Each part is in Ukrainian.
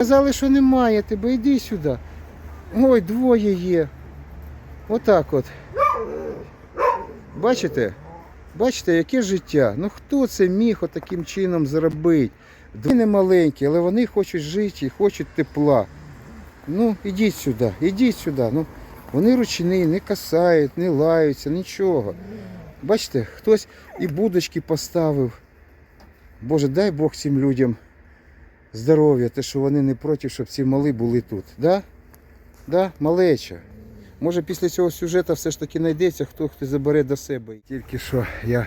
Казали, що немає тебе, йди сюди. Ой, двоє є. Отак от. Бачите? Бачите, яке життя? Ну хто це міг отаким чином зробити? Вони маленькі, але вони хочуть жити і хочуть тепла. Ну, ідіть сюди, ідіть сюди. Ну, вони ручні, не касають, не лаються, нічого. Бачите, хтось і будочки поставив. Боже, дай Бог цим людям здоров'я, те, що вони не проти, щоб ці мали були тут. Да? Да? Малеча. Може після цього сюжету все ж таки знайдеться, хто хто забере до себе. Тільки що я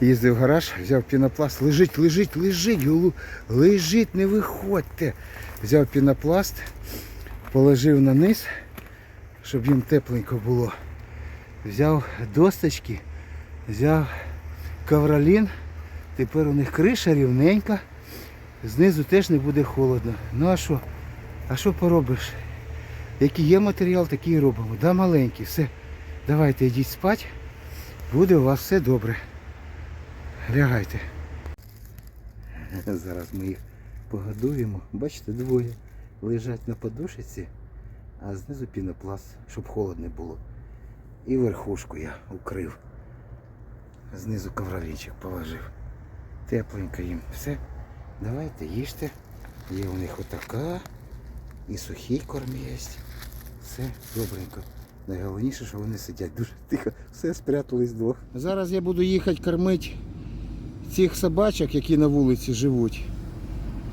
їздив в гараж, взяв пінопласт, лежить, лежить, лежить, лежить, не виходьте. Взяв пінопласт, положив на низ, щоб їм тепленько було. Взяв досточки, взяв ковролін. Тепер у них криша рівненька, знизу теж не буде холодно. Ну а що? А що поробиш? Який є матеріал, такий і робимо. Да, маленький, все. Давайте йдіть спати. Буде у вас все добре. Лягайте. Зараз ми їх погодуємо. Бачите, двоє лежать на подушиці, а знизу пінопласт, щоб холодно було. І верхушку я укрив. Знизу ковролінчик положив. Тепленько їм. Все. Давайте їжте. Є у них отака. І сухий корм є. Все добренько. Найголовніше, що вони сидять дуже тихо, все спрятались двох. Зараз я буду їхати кормити цих собачок, які на вулиці живуть.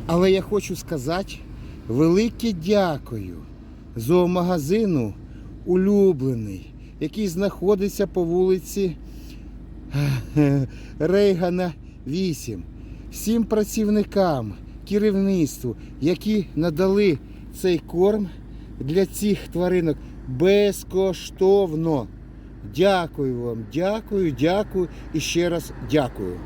Але я хочу сказати велике дякую зоомагазину улюблений, який знаходиться по вулиці Рейгана 8. Всім працівникам, керівництву, які надали цей корм для цих тваринок безкоштовно. Дякую вам, дякую, дякую і ще раз дякую.